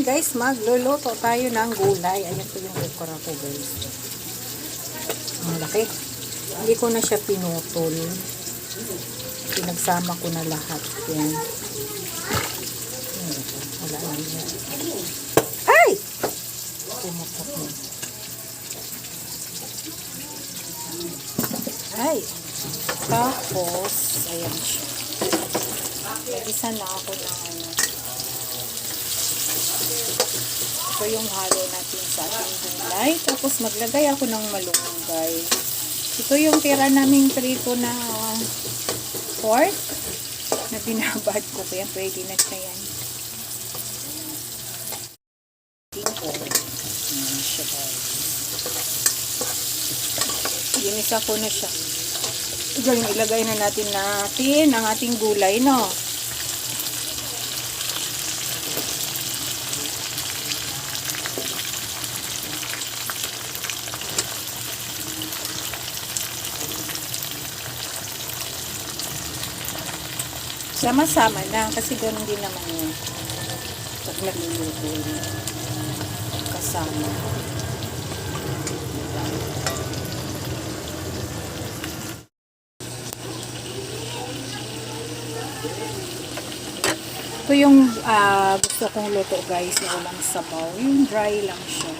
morning guys, magluluto tayo ng gulay. Ayan po yung okra ko guys. Ang laki. Hindi ko na siya pinutol. Pinagsama ko na lahat. Yan. Ayan, Wala lang yan. Ay! Pumutok mo. Ay! Tapos, ayan siya. Nag-isa na ako ng ano. Ito yung halo natin sa ating gulay. Tapos maglagay ako ng malunggay. Ito yung tira naming prito na pork na binabad ko. Kaya pwede na siya yan. Ginisa ko na siya. Diyan ilagay na natin natin ang ating gulay, no? Sama-sama na kasi ganun din naman yun. Pag nagluluto. Kasama. Ito yung ah, gusto kong luto guys na walang sabaw. Yung dry lang siya.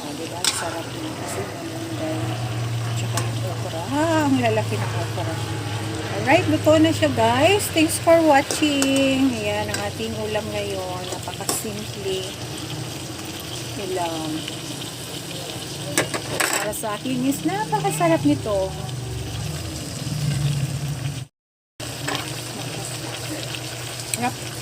O, diba? Sarap yun kasi malunggay. Tsaka yung okra. Ah, ang lalaki ng okra. Alright, luto na siya guys. Thanks for watching. Ayan ang ating ulam ngayon. Napaka-simple. Ilang. Para sa akin is napakasarap nito. Yep.